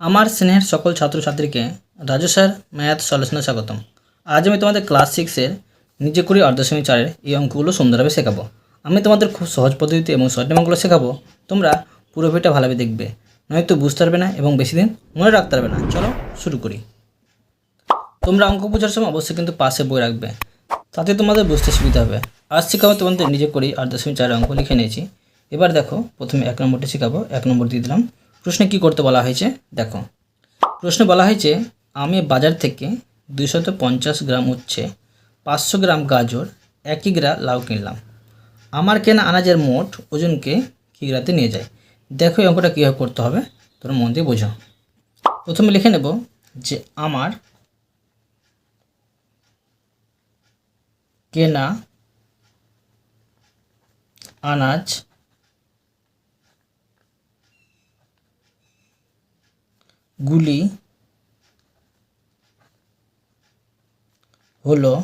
আমার স্নেহের সকল ছাত্রছাত্রীকে রাজু স্যার ম্যাথ সলিউশনে স্বাগতম। আজ আমি তোমাদের ক্লাস সিক্সের নিজে কুড়ি অর্ধশ্রেণী চারের এই অঙ্কগুলো সুন্দরভাবে শেখাবো। আমি তোমাদের খুব সহজ পদ্ধতিতে এবং শর্ট অঙ্কগুলো শেখাবো। তোমরা পুরো ভিডিওটা ভালোভাবে দেখবে। নয়তো বুঝতে পারবে না এবং বেশি দিন মনে রাখতে পারবে না। চলো শুরু করি। তোমরা অঙ্ক বোঝার সময় অবশ্যই কিন্তু পাশে বই রাখবে। তাতে তোমাদের বুঝতে সুবিধা হবে। আজ শেখাবো তোমাদের নিজে করেই আট দশমিক চার অঙ্ক লিখে নিয়েছি। এবার দেখো, প্রথমে এক নম্বরটি শেখাবো। এক নম্বর দিয়ে দিলাম। প্রশ্নে কী করতে বলা হয়েছে? দেখো, প্রশ্নে বলা হয়েছে, আমি বাজার থেকে দুশত পঞ্চাশ গ্রাম উচ্ছে, পাঁচশো গ্রাম গাজর এক কিগ্রা লাউ কিনলাম। আমার কেনা আনাজের মোট ওজনকে কিগ্রাতে নিয়ে যায়? দেখো এই অঙ্কটা কীভাবে করতে হবে তোমরা মন দিয়ে বোঝো। প্রথমে লিখে নেব যে আমার কেনা আনাজ গুলি হলো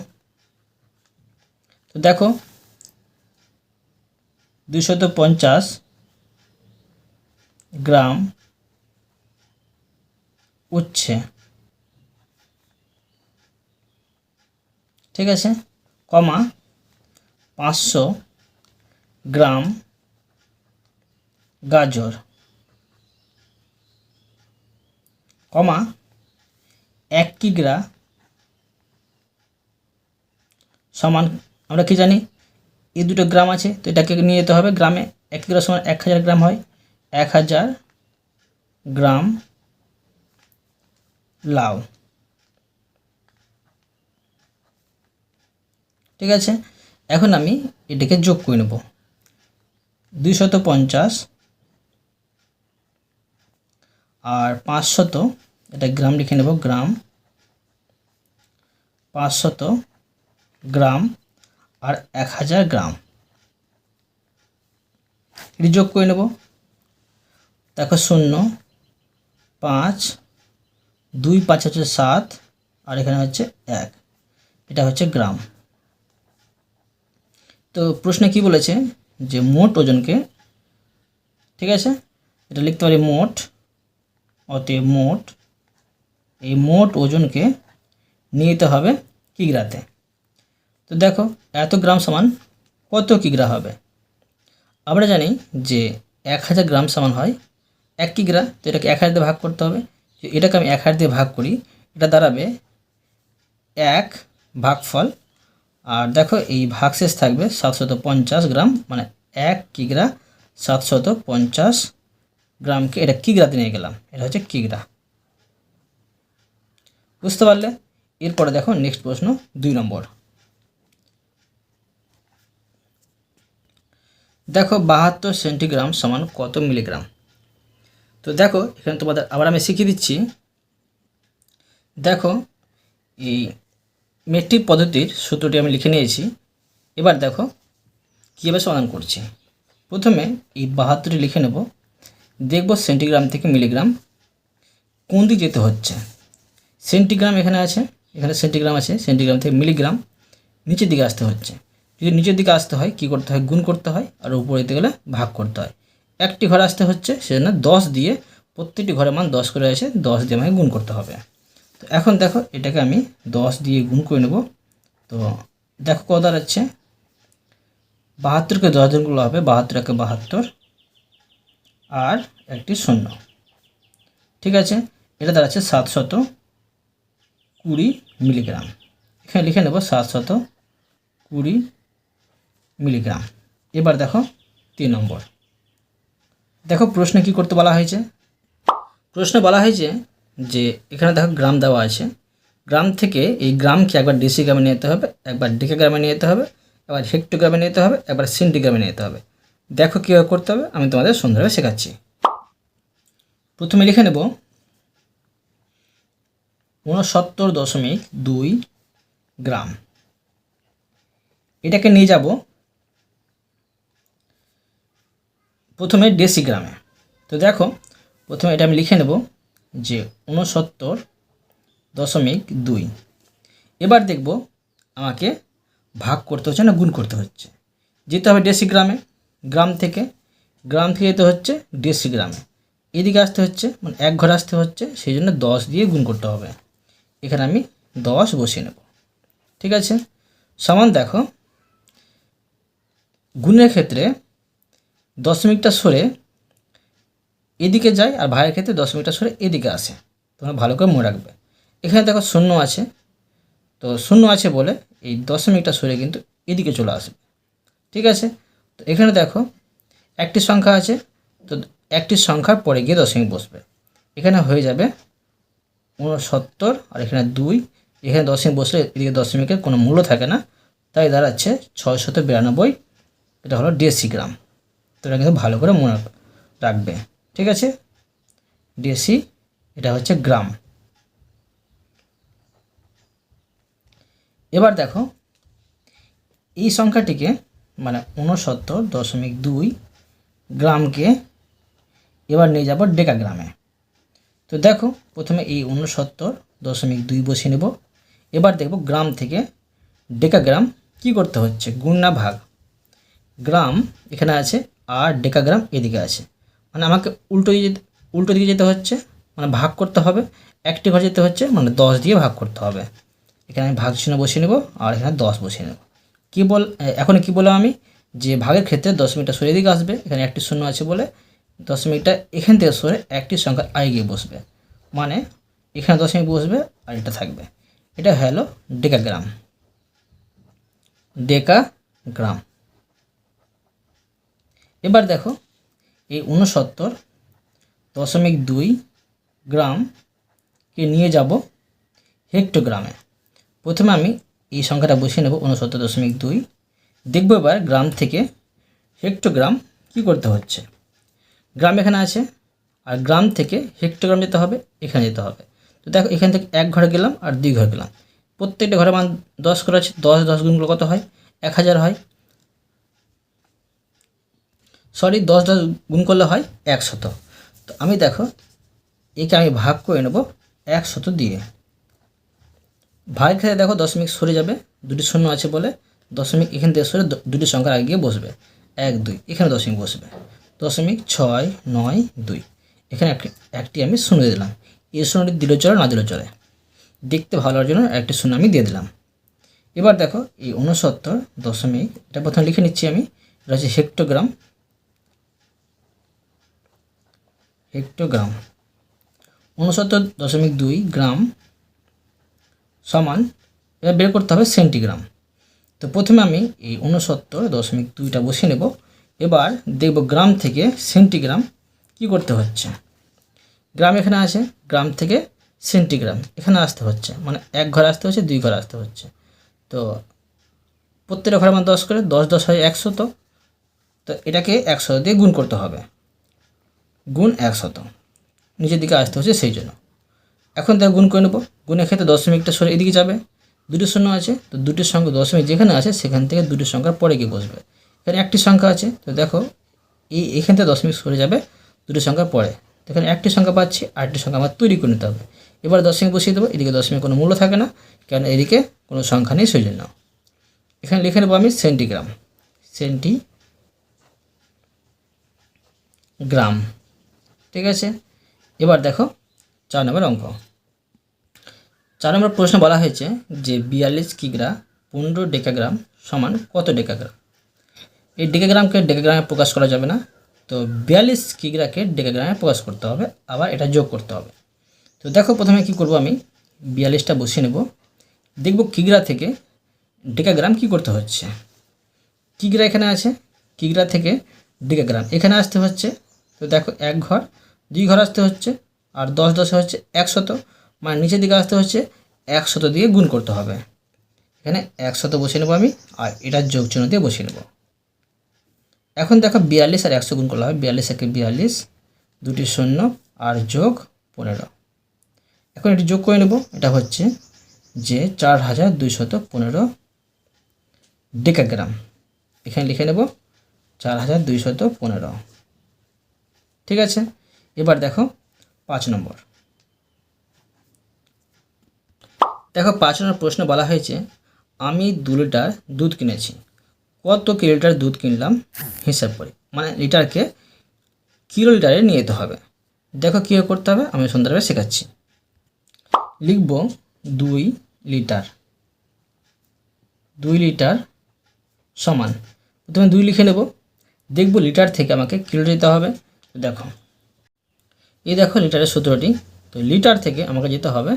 তো দেখো দুশত পঞ্চাশ গ্রাম উচ্ছে। ঠিক আছে? কমা পাঁচশো গ্রাম গাজর। কমা এক কিগ্রা সমান, আমরা কি জানি? এই দুটো গ্রাম আছে, তো এটাকে নিয়ে যেতে হবে। গ্রামে এক কিগ্রা সমান এক হাজার গ্রাম হয়। এক হাজার গ্রাম লাউ। ঠিক আছে? এখন আমি এটাকে যোগ করে নেব। দুইশত পঞ্চাশ আর পাঁচশত, এটা গ্রাম লিখে নেব, গ্রাম। পাঁচশত গ্রাম আর এক হাজার গ্রাম। এটি যোগ করে নেব। দেখো শূন্য, পাঁচ, দুই পাঁচ হচ্ছে সাত, আর এখানে হচ্ছে এক। এটা হচ্ছে গ্রাম। তো প্রশ্নে কি বলেছে যে মোট ওজনকে, ঠিক আছে? এটা লিখতে পারি মোট অতএব মোট, এই মোট ওজনকে নিয়ে যেতে হবে কিগ্রাতে তো দেখো, এত গ্রাম সমান কত কিগ্রা হবে? আমরা জানি যে এক হাজার গ্রাম সমান হয় এক কিগ্রা তো এটাকে এক হাজার দিয়ে ভাগ করতে হবে। তো এটাকে আমি এক হাজার দিয়ে ভাগ করি, এটা দাঁড়াবে এক ভাগফল। আর দেখো, এই ভাগশেষ থাকবে সাতশত পঞ্চাশ গ্রাম মানে এক কিগ্রা সাতশত পঞ্চাশ গ্রামকে, এটা কিগ্রাতে নিয়ে গেলাম। এটা হচ্ছে কিগ্রা। বুঝতে পারলে? এরপরে দেখো নেক্সট প্রশ্ন দুই নম্বর। দেখো বাহাত্তর সেন্টিগ্রাম সমান কত মিলিগ্রাম? তো দেখো, এখানে তোমাদের আবার আমি শিখিয়ে দিচ্ছি। দেখো, এই মেট্রিক পদ্ধতির সূত্রটি আমি লিখে নিয়েছি। এবার দেখো, কীভাবে সমাধান করছি? প্রথমে এই বাহাত্তরটি লিখে নেব। দেখব সেন্টিগ্রাম থেকে মিলিগ্রাম কোন দিক যেতে হচ্ছে। সেন্টিগ্রাম এখানে আছে, এখানে সেন্টিগ্রাম আছে সেন্টিগ্রাম থেকে মিলিগ্রাম নিচের দিকে আসতে হচ্ছে। যদি নিচের দিকে আসতে হয়, কী করতে হয়? গুণ করতে হয়, আর উপরে যেতে গেলে ভাগ করতে হয়। একটি ঘরে আসতে হচ্ছে, সেজন্য দশ দিয়ে প্রত্যেকটি ঘরের মান দশ করে আছে দশ দিয়ে আমাকে গুণ করতে হবে। তো এখন দেখো, এটাকে আমি দশ দিয়ে গুণ করে নেব। তো দেখো কত দাঁড়াচ্ছে, বাহাত্তরকে দশ দিনগুলো হবে বাহাত্তর একে বাহাত্তর। আর একটি শূন্য। ঠিক আছে? এটা দাঁড়াচ্ছে সাতশত কুড়ি মিলিগ্রাম। এখানে লিখে নেব সাতশত কুড়ি মিলিগ্রাম। এবার দেখো তিন নম্বর। দেখো প্রশ্নে কি করতে বলা হয়েছে? প্রশ্নে বলা হয়েছে যে, এখানে দেখো গ্রাম দেওয়া আছে। গ্রাম থেকে এই গ্রামকে একবার ডেসিগ্রামে নিয়ে যেতে হবে, একবার ডেকাগ্রামে নিয়ে যেতে হবে, একবার হেক্টোগ্রামে যেতে হবে, একবার সেন্টিগ্রামে নিয়ে যেতে হবে। দেখো কীভাবে করতে হবে, আমি তোমাদের সুন্দরভাবে শেখাচ্ছি। প্রথমে লিখে নেব ঊনসত্তর দশমিক দুই গ্রাম। এটাকে নিয়ে যাব প্রথমে ডেসিগ্রামে। তো দেখো, প্রথমে এটা আমি লিখে নেব যে ঊনসত্তর দশমিক দুই। এবার দেখব আমাকে ভাগ করতে হচ্ছে না গুণ করতে হচ্ছে। যেতে হবে ডেসিগ্রামে। গ্রাম থেকে গ্রাম থেকে যেতে হচ্ছে ডেসিগ্রামে এদিকে আসতে হচ্ছে মানে এক ঘরে আসতে হচ্ছে, সেই জন্য দশ দিয়ে গুণ করতে হবে। এখানে আমি দশ বসিয়ে নেব। ঠিক আছে? সমান দেখো, গুণের ক্ষেত্রে দশমিকটা সরে এদিকে যায় আর ভাইয়ের ক্ষেত্রে দশমিকটা সরে এদিকে আসে। তোমরা ভালো করে মনে রাখবে। এখানে দেখো শূন্য আছে। তো শূন্য আছে বলে এই দশমিকটা সরে কিন্তু এদিকে চলে আসবে। ঠিক আছে? তো এখানে দেখো, একটি সংখ্যা আছে, তো একটি সংখ্যার পরে গিয়ে দশমিক বসবে। এখানে হয়ে যাবে উনসত্তর আর এখানে দুই। এখানে দশমিক বসলে এদিকে দশমিকের কোনো মূল্য থাকে না, তাই দাঁড়াচ্ছে ছয়শত বিরানব্বই। এটা হলো ডেসিগ্রাম। তো এটা কিন্তু ভালো করে মনে রাখবে। ঠিক আছে? ডেসি, এটা হচ্ছে গ্রাম। এবার দেখো, এই সংখ্যাটিকে মানে উনসত্তর দশমিক দুই গ্রামকে এবার নিয়ে যাব ডেকাগ্রামে তো দেখো, প্রথমে এই উনসত্তর দশমিক দুই বসিয়ে নেব। এবার দেখব গ্রাম থেকে ডেকাগ্রাম কি করতে হচ্ছে? গুণ ভাগ। গ্রাম এখানে আছে আর ডেকাগ্রাম এদিকে আছে। মানে আমাকে উল্টো যেতে, উল্টো দিকে যেতে হচ্ছে মানে ভাগ করতে হবে। একটি ঘর যেতে হচ্ছে মানে দশ দিয়ে ভাগ করতে হবে। এখানে আমি ভাগ চিহ্ন বসিয়ে নেব আর এখানে দশ বসিয়ে নেব। কী বল এখন কি বললাম আমি? যে ভাগের ক্ষেত্রে দশমিকটা সরে দিকে আসবে, এখানে একটি শূন্য আছে বলে দশমিকটা এখান থেকে সরে একটি সংখ্যা আগে গিয়ে বসবে। মানে এখানে দশমিক বসবে আর এটা থাকবে। এটা হলো ডেকাগ্রাম। ডেকাগ্রাম। এবার দেখো, এই উনসত্তর দশমিক দুই গ্রামকে নিয়ে যাব হেক্টোগ্রামে। প্রথমে আমি এই সংখ্যাটা বসিয়ে নেব উনসত্তর দশমিক দুই। দেখব এবার গ্রাম থেকে হেক্টোগ্রাম কি করতে হচ্ছে? গ্রাম এখানে আছে আর গ্রাম থেকে হেক্টোগ্রাম যেতে হবে, এখানে যেতে হবে। তো দেখো এখান থেকে এক ঘরে গেলাম আর দুই ঘরে গেলাম। প্রত্যেকটা ঘরে মান দশ করে আছে, দশ দশ গুণগুলো কত হয়? এক হাজার হয়। সরি দশ দশ গুণ করলে হয় একশত তো আমি দেখো একে আমি ভাগ করে নেব একশত দিয়ে। ভাগের ক্ষেত্রে দেখো দশমিক সরে যাবে, দুটি শূন্য আছে বলে দশমিক এখান থেকে সরে দুটি সংখ্যার আগে গিয়ে বসবে। এক, দুই, এখানে দশমিক বসবে। দশমিক ছয়, নয়, দুই, এখানে একটি একটি আমি শূন্য দিয়ে দিলাম। এই শূন্যটি দিলে চলে, না দিলে চলে। দেখতে ভালো হওয়ার জন্য একটি শূন্য আমি দিয়ে দিলাম। এবার দেখো এই উনসত্তর দশমিক, এটা প্রথমে লিখে নিচ্ছি আমি, এটা হচ্ছে হেক্টোগ্রাম। হেক্টোগ্রাম। উনসত্তর দশমিক দুই গ্রাম সমান, এবার বের করতে হবে সেন্টিগ্রাম। তো প্রথমে আমি এই উনসত্তর দশমিক দুইটা বসিয়ে নেব। এবার দেখব গ্রাম থেকে সেন্টিগ্রাম কি করতে হচ্ছে। গ্রাম এখানে আছে, গ্রাম থেকে সেন্টিগ্রাম এখানে আসতে হচ্ছে। মানে এক ঘরে আসতে হচ্ছে, দুই ঘরে আসতে হচ্ছে। তো প্রত্যেকটা ঘরে আমার দশ করে, দশ দশ হয় একশত। তো এটাকে একশো দিয়ে গুণ করতে হবে। গুণ একশত। নিচের দিকে আসতে হচ্ছে সেই জন্য। এখন তাকে গুণ করে নেব। গুণের ক্ষেত্রে দশমিকটা সরে এদিকে যাবে, দুটি শূন্য আছে, তো দুটির সঙ্গে দশমিক যেখানে আছে, সেখান থেকে দুটি সংখ্যার পরে গিয়ে বসবে। এখানে একটি সংখ্যা আছে, তো দেখো, এই এখান থেকে দশমিক সরে যাবে, দুটি সংখ্যার পরে। এখানে একটি সংখ্যা পাচ্ছি, আরেকটি সংখ্যা আমার তৈরি করে নিতে হবে। এবার দশমিক বসিয়ে দেবো, এদিকে দশমিক কোনো মূল্য থাকে না কারণ এদিকে কোনো সংখ্যা নেই, সেই জন্য। এখানে লিখে নেব আমি সেন্টিগ্রাম। সেন্টি গ্রাম ঠিক আছে? এবার দেখো চার নম্বর অঙ্ক। চার নম্বর প্রশ্ন বলা হয়েছে যে বিয়াল্লিশ কিগ্রা পনেরো ডেকাগ্রাম সমান কত ডেকাগ্রাম? এই ডেকাগ্রামকে ডেকাগ্রামে প্রকাশ করা যাবে না। তো বিয়াল্লিশ কিগ্রাকে ডেকাগ্রামে প্রকাশ করতে হবে, আবার এটা যোগ করতে হবে। তো দেখো প্রথমে কি করব আমি? বিয়াল্লিশটা বসিয়ে নেব। দেখব কিগ্রা থেকে ডেকাগ্রাম কি করতে হচ্ছে? কিগ্রা এখানে আছে, কিগ্রা থেকে ডেকাগ্রাম। এখানে আসতে হচ্ছে, তো দেখো এক ঘর, দুই ঘর আসতে হচ্ছে আর দশ দশে হচ্ছে একশত মানে নিচের দিকে আসতে হচ্ছে একশত দিয়ে গুণ করতে হবে। এখানে একশত বসিয়ে নেব আমি, আর এটা যোগ চিহ্ন দিয়ে বসিয়ে নেব। এখন দেখো বিয়াল্লিশ আর একশো গুণ করলে হবে, বিয়াল্লিশ একে বিয়াল্লিশ, দুটি শূন্য আর যোগ পনেরো। এখন এটি যোগ করে নেব, এটা হচ্ছে যে চার হাজার দুইশত পনেরো ডেকাগ্রাম। এখানে লিখে নেব চার হাজার দুইশত পনেরো। ঠিক আছে? এবার দেখো পাঁচ নম্বর। দেখো, পাঁচ নম্বর প্রশ্ন বলা হয়েছে, আমি দু লিটার দুধ কিনেছি। কত কি লিটার দুধ কিনলাম? হিসাব করে। মানে লিটারকে কিলো লিটারে নিয়ে যেতে হবে। দেখো কী করতে হবে? আমি সুন্দরভাবে শেখাচ্ছি। লিখব, দুই লিটার। দুই লিটার সমান। প্রথমে দুই লিখে নেব। দেখব লিটার থেকে আমাকে কিলো যেতে হবে। দেখো। এই দেখো লিটারের সূত্রটি। তো লিটার থেকে আমাকে যেতে হবে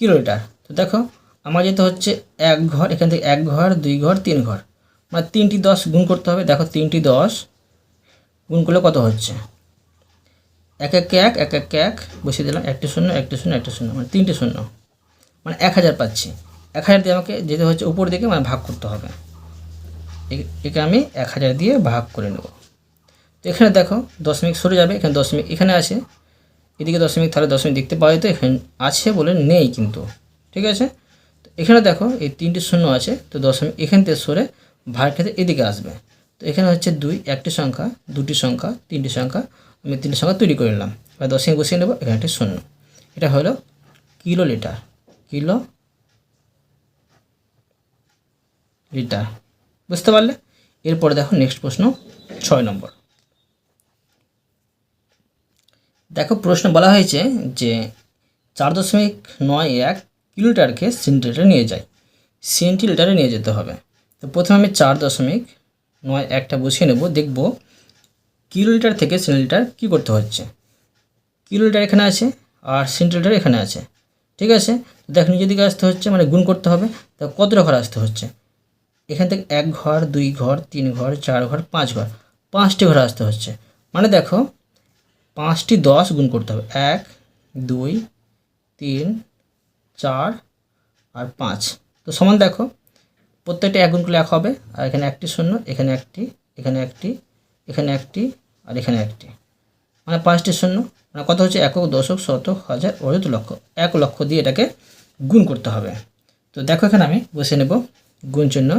কিলো লিটার তো দেখো, আমার যেতে হচ্ছে এক ঘর, এখান থেকে এক ঘর, দুই ঘর, তিন ঘর। মানে তিনটি দশ গুণ করতে হবে। দেখো, তিনটি দশ গুণ করলে কত হচ্ছে? এক এক এক এক এক এক, বসিয়ে দিলাম। একটি শূন্য একটি শূন্য একটি শূন্য মানে তিনটে শূন্য। মানে এক হাজার পাচ্ছি। এক হাজার দিয়ে আমাকে যেতে হচ্ছে উপর দিকে মানে ভাগ করতে হবে। একে আমি এক হাজার দিয়ে ভাগ করে নেব। তো এখানে দেখো দশমিক সরে যাবে, এখানে দশমিক এখানে আছে। এদিকে দশমিক, তাহলে দশমিক দেখতে পাওয়া যেত, এখানে আছে বলে নেই কিন্তু, ঠিক আছে? তো এখানে দেখো এই তিনটি শূন্য আছে, তো দশমিক এখান থেকে সরে ভাগ ক্ষেত্রে এদিকে আসবে। তো এখানে হচ্ছে দুই, একটি সংখ্যা, দুটি সংখ্যা, তিনটি সংখ্যা, আমি তিনটি সংখ্যা তৈরি করে নিলাম। এবার দশমিক বসিয়ে নেব, এখানে একটি শূন্য। এটা হলো কিলো লিটার কিলো লিটার, বুঝতে পারলে? এরপরে দেখো নেক্সট প্রশ্ন, ছয় নম্বর। দেখো, প্রশ্ন বলা হয়েছে যে চার দশমিক নয় এক কিলোমিটারকে সেন্টিলিটারে নিয়ে যায়। সেন্টিলিটারে নিয়ে যেতে হবে। তো প্রথমে আমি চার দশমিক নয় একটা বসিয়ে নেব। দেখব কিলোমিটার থেকে সেন্টিলিটার কী করতে হচ্ছে। কিলোমিটার এখানে আছে আর সেন্টিলিটার এখানে আছে। ঠিক আছে? দেখ নিজের দিকে আসতে হচ্ছে মানে গুণ করতে হবে। তা কতটা ঘর আসতে হচ্ছে? এখান থেকে এক ঘর, দুই ঘর, তিন ঘর, চার ঘর, পাঁচ ঘর, পাঁচটি ঘর আসতে হচ্ছে। মানে দেখো পাঁচটি দশ গুণ করতে হবে। এক, দুই, তিন, চার আর পাঁচ। তো সমান দেখো, প্রত্যেকটা এক গুণ করলে এক হবে, আর এখানে একটি শূন্য, এখানে একটি এখানে একটি এখানে একটি আর এখানে একটি। মানে পাঁচটি শূন্য মানে কত হচ্ছে? একক, দশক, শতক, হাজার অযুত লক্ষ। এক লক্ষ দিয়ে এটাকে গুণ করতে হবে। তো দেখো এখানে আমি বসে নেব, গুণ চিহ্ন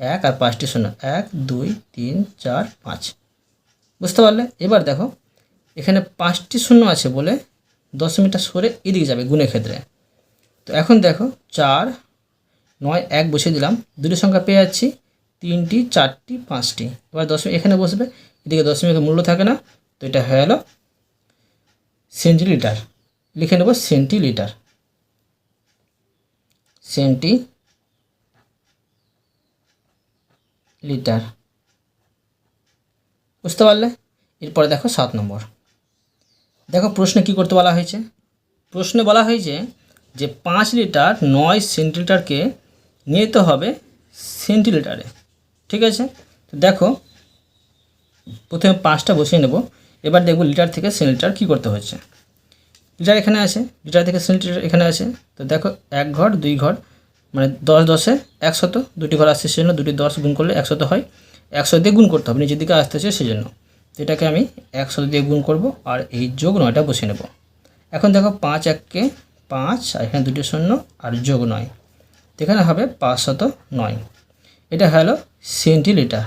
এক আর পাঁচটি শূন্য। এক, দুই, তিন, চার, পাঁচ। বুঝতে পারলে? এবার দেখো এখানে পাঁচটি শূন্য আছে বলে দশমিকটা সরে এদিকে যাবে গুণের ক্ষেত্রে। তো এখন দেখো, চার, নয়, এক বসিয়ে দিলাম। দুটি সংখ্যা পেয়ে যাচ্ছি। তিনটি, চারটি, পাঁচটি। এবার দশমিক এখানে বসবে। এদিকে দশমিকের মূল্য থাকে না, তো এটা হয়ে গেল সেন্টিলিটার। লিখে নেব সেন্টিলিটার। সেন্টি লিটার বুঝতে পারলে? এরপরে দেখো সাত নম্বর। দেখো প্রশ্নে কি করতে বলা হয়েছে? প্রশ্নে বলা হয়েছে যে পাঁচ লিটার নয় সেন্টিলিটারকে নিয়ে যেতে হবে সেন্টিলিটারে। ঠিক আছে? তো দেখো, প্রথমে পাঁচটা বসিয়ে নেব। এবার দেখব লিটার থেকে সেন্টিলিটার কী করতে হচ্ছে। লিটার এখানে আছে, লিটার থেকে সেন্টিলিটার এখানে আছে। তো দেখো, এক ঘর, দুই ঘর মানে দশ দশে একশত, দুটি ঘর আসছে সেজন্য দুটি দশ গুণ করলে একশত হয়। একশো দিয়ে গুণ করতে হবে, নিচের দিকে আসতেছে সেজন্য। এটাকে আমি একশো দিয়ে গুণ করব, আর এই যোগ নয়টা বসে নেব। এখন দেখো পাঁচ এককে পাঁচ, আর এখানে দুটি শূন্য, আর যোগ নয়। এখানে হবে পাঁচশত নয়। এটা হলো সেন্টিলিটার।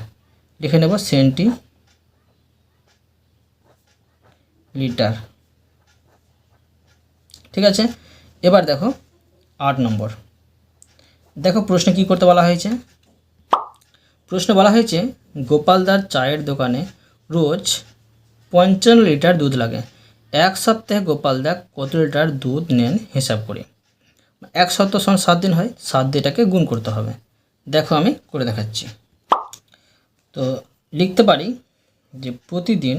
লিখে নেব সেন্টি লিটার ঠিক আছে? এবার দেখো আট নম্বর। দেখো প্রশ্নে কি করতে বলা হয়েছে? প্রশ্ন বলা হয়েছে, গোপালদার চায়ের দোকানে রোজ পঞ্চান্ন লিটার দুধ লাগে। এক সপ্তাহে গোপালদা কত লিটার দুধ নেন হিসাব করি। এক সপ্তাহ সমান সাত দিন হয়, সাত দিনটাকে গুণ করতে হবে। দেখো আমি করে দেখাচ্ছি। তো লিখতে পারি যে প্রতিদিন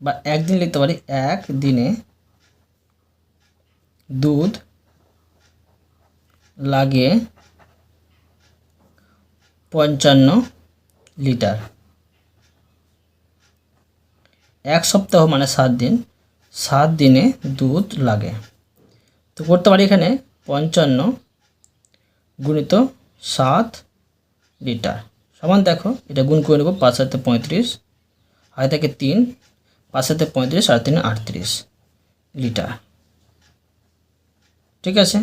বা একদিন লিখতে পারি এক দিনে দুধ লাগে পঞ্চান্ন লিটার। এক সপ্তাহ মানে সাত দিন। সাত দিনে দুধ লাগে। তো করতে পারি এখানে পঞ্চান্ন গুণিত সাত লিটার। সমান দেখো, এটা গুণ করে নেব পাঁচ সাথে পঁয়ত্রিশ আয় থেকে তিন, পাঁচ সাথে পঁয়ত্রিশ আর তিন, আটত্রিশ লিটার। ঠিক আছে?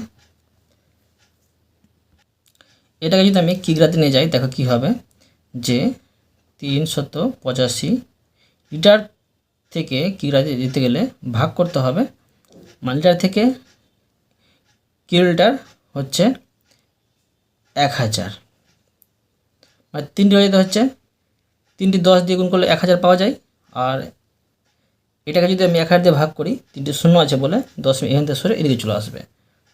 এটাকে যদি আমি কিগ্রাতে নিয়ে যাই, দেখো কী হবে। যে তিনশত পঁচাশি লিটার থেকে কিগ্রাতে দিতে গেলে ভাগ করতে হবে। মানে লিটার থেকে কিলো লিটার হচ্ছে এক হাজার। মানে তিনটি হয়ে হচ্ছে, তিনটি দশ দিয়ে গুণ করলে এক হাজার পাওয়া যায়। আর এটাকে যদি আমি এক হাজার দিয়ে ভাগ করি, তিনটে শূন্য আছে বলে দশমিক এখান থেকে সরে এদিকে চলে আসবে।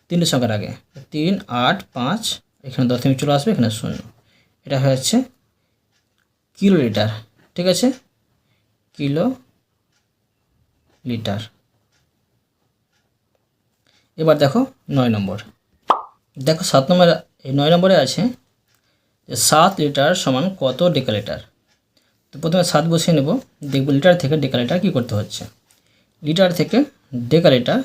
তিনটি সংখ্যার আগে তিন, আট, পাঁচ, এখানে দশমিক চলে আসবে, এখানে শূন্য। এটা হচ্ছে কিলো লিটার ঠিক আছে? Kilo litre. এবার দেখো নয় নম্বর। দেখো সাত নম্বর, এই নয় নম্বরে আছে যে সাত লিটার সমান কত ডেকালিটার? তো প্রথমে সাত বসিয়ে নেব, দেখব লিটার থেকে ডেকালিটার কী করতে হচ্ছে। লিটার থেকে ডেকালিটার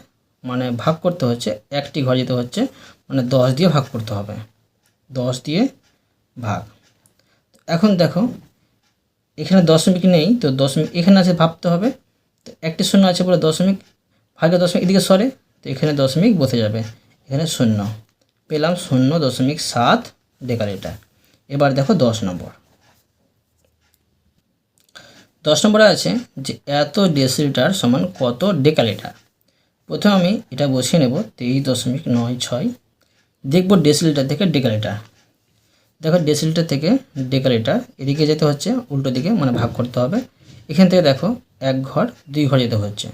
মানে ভাগ করতে হচ্ছে, একটি ঘর যেতে হচ্ছে মানে দশ দিয়ে ভাগ করতে হবে। দশ দিয়ে ভাগ। এখন দেখো, এখানে দশমিক নেই, তো দশমিক এখানে আছে ভাবতে হবে তো একটি শূন্য আছে বলে দশমিক, ভাগে দশমিক, এদিকে সরে, তো এখানে দশমিক বসে যাবে। এখানে শূন্য। পেলাম শূন্য দশমিক সাত ডেকালিটার এবার দেখো দশ নম্বর। দশ নম্বরে আছে যে এত ডেসিলিটার সমান কত ডেকালিটার প্রথমে আমি এটা বসিয়ে নেব, তেইশ দশমিক নয় ছয়। দেখব ডেসিলিটার থেকে ডেকালিটার দেখো ডেসিলিটার থেকে ডেকালিটার এদিকে যেতে হচ্ছে, উল্টো দিকে মানে ভাগ করতে হবে। এখান থেকে দেখো, এক ঘর, দুই ঘর যেতে হচ্ছে।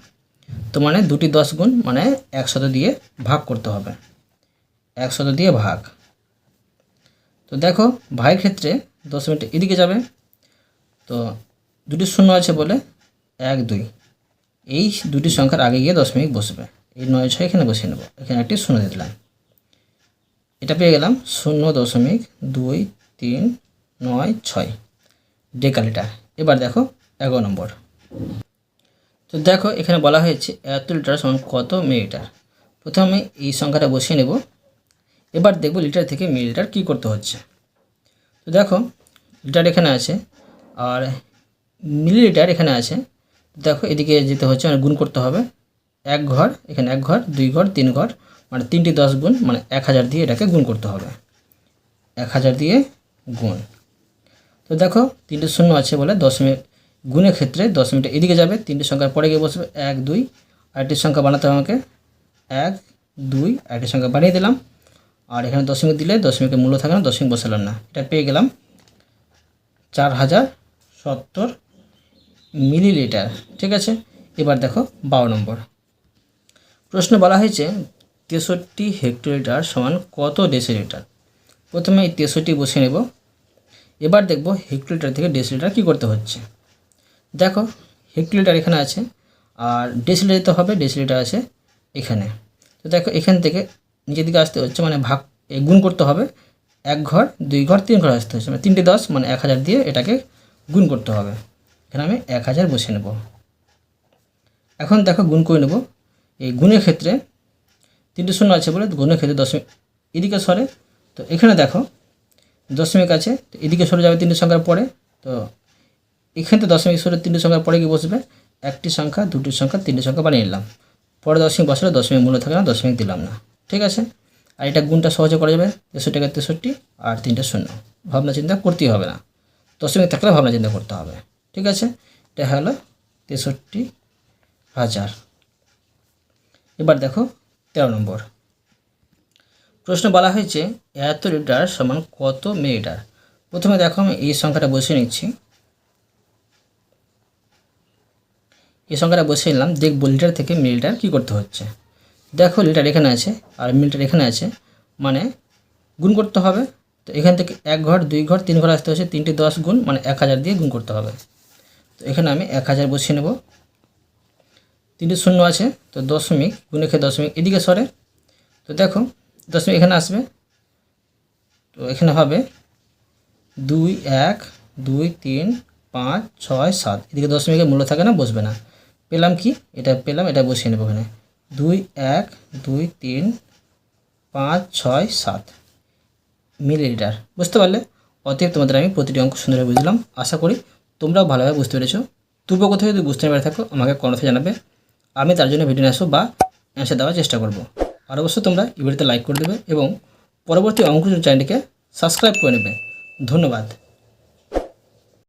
তো মানে দুটি দশ গুণ মানে একশত দিয়ে ভাগ করতে হবে। একশত দিয়ে ভাগ। তো দেখো, ভাইয়ের ক্ষেত্রে দশ মিনিট এদিকে যাবে। তো দুটি শূন্য আছে বলে এক, দুই। এই দুটি সংখ্যার আগে গিয়ে দশমিক বসবে। এই নয়, ছয় এখানে বসিয়ে নেব। এখানে একটি শূন্য দিয়ে দিলাম এটা পেয়ে গেলাম শূন্য দশমিক দুই, তিন, নয়, ছয়। ডেকালিটার। এবার দেখো এগারো নম্বর। তো দেখো, এখানে বলা হয়েছে এত লিটার সমান কত মিলিটার প্রথমে এই সংখ্যাটা বসিয়ে নেব। এবার দেখব লিটার থেকে মিলিটার কী করতে হচ্ছে। তো দেখো, লিটার এখানে আছে আর মিলিলিটার এখানে আছে। দেখো, এদিকে যেতে হচ্ছে মানে গুণ করতে হবে। এক ঘর, এখানে এক ঘর, দুই ঘর, তিন ঘর মানে তিনটি দশ গুণ মানে এক হাজার দিয়ে এটাকে গুণ করতে হবে। এক হাজার দিয়ে গুণ। তো দেখো, তিনটে শূন্য আছে বলে দশমিক গুণের ক্ষেত্রে দশমিকটা এদিকে যাবে, তিনটি সংখ্যার পরে গিয়ে বসবে এক, দুই, আরেকটি সংখ্যা বানাতে হবে আমাকে। এক, দুই, আরেকটি সংখ্যা বানিয়ে দিলাম। আর এখানে দশমিক দিলে দশমিকের মূল্য থাকে না দশমিক বসালাম না। এটা পেয়ে গেলাম চার হাজার সত্তর মিলিলিটার, ঠিক আছে? এবার দেখো বারো নম্বর। প্রশ্ন বলা হয়েছে তেষট্টি হেক্টোলিটার সমান কত ডেসিলিটার? প্রথমে এই তেষট্টি বসে নেব। এবার দেখব হেক্টোলিটার থেকে ডেসিলিটার কী করতে হচ্ছে? দেখো হেক্টোলিটার এখানে আছে, আর ডেসিলিটার তো হবে ডেসিলিটার আছে এখানে। তো দেখো, এখান থেকে নিচের দিকে আসতে হচ্ছে মানে ভাগ গুণ করতে হবে, এক ঘর, দুই ঘর, তিন ঘর আসতে হচ্ছে। মানে তিনটে দশ মানে এক হাজার দিয়ে এটাকে গুণ করতে হবে। এখানে আমি এক হাজার বসে নেব। এখন দেখো, গুণ করে নেব। এই গুণের ক্ষেত্রে তিনটে শূন্য আছে বলে, গুণের ক্ষেত্রে দশমিক, এদিকে সরে, তো এখানে দেখো, দশমিক আছে, তো এদিকে সরে যাবে তিনটে সংখ্যার পরে, তো এখান দশমিক সরে তিনটি সংখ্যার পরে গিয়ে বসবে? একটি সংখ্যা, দুটি সংখ্যা, তিনটি সংখ্যা বানিয়ে নিলাম। পরে দশমিক বসালে দশমিক মূল্য থাকে না, দশমিক দিলাম না। ঠিক আছে? আর এটা গুণটা সহজে করা যাবে তেষট্টি টাকা তেষট্টি আর তিনটে শূন্য। ভাবনা চিন্তা করতেই হবে না। দশমিক থাকলে ভাবনা চিন্তা করতে হবে। ঠিক আছে? এটা হলো তেষট্টি হাজার। এবার দেখো, তেরো নম্বর। প্রশ্ন বলা হয়েছে, এত লিটার সমান কত মিলিটার প্রথমে দেখো আমি এই সংখ্যাটা বসিয়ে নিচ্ছি। এই সংখ্যাটা বসিয়ে নিলাম, দেখব লিটার থেকে মিলিটার কী করতে হচ্ছে। দেখো লিটার এখানে আছে, আর মিলিটার এখানে আছে মানে গুণ করতে হবে। তো এখান থেকে এক ঘর, দুই ঘর, তিন ঘর আসতে হচ্ছে, তিনটে দশ গুণ মানে এক হাজার দিয়ে গুণ করতে হবে। তো এখানে আমি এক হাজার বসিয়ে নেব। তিনটে শূন্য আছে, তো দশমিক, গুণে খেয়ে দশমিক এদিকে সরে। তো দেখো, দশমিক এখানে আসবে। তো এখানে হবে দুই, এক, দুই, তিন, পাঁচ, ছয়, সাত। এদিকে দশমিকের মূল্য থাকে না, বসবে না। পেলাম কি? এটা পেলাম, এটা বসিয়ে নেব এখানে। দুই, এক, দুই, তিন, পাঁচ, ছয়, সাত। মিলিলিটার বুঝতে পারলে? অতএব তোমাদের আমি প্রতিটি অঙ্ক সুন্দরভাবে বুঝলাম। আশা করি তোমরাও ভালোভাবে বুঝতে পেরেছ। তবুও কোথাও যদি বুঝতে না পেরে থাকো, আমাকে কমেন্টে জানাবে। আমি তার জন্য ভিডিও আসব বা অ্যান্সার দেওয়ার চেষ্টা করব। আর অবশ্যই তোমরা এই ভিডিওতে লাইক করে দেবে এবং পরবর্তী অঙ্ক চ্যানেলটিকে সাবস্ক্রাইব করে নেবে। ধন্যবাদ।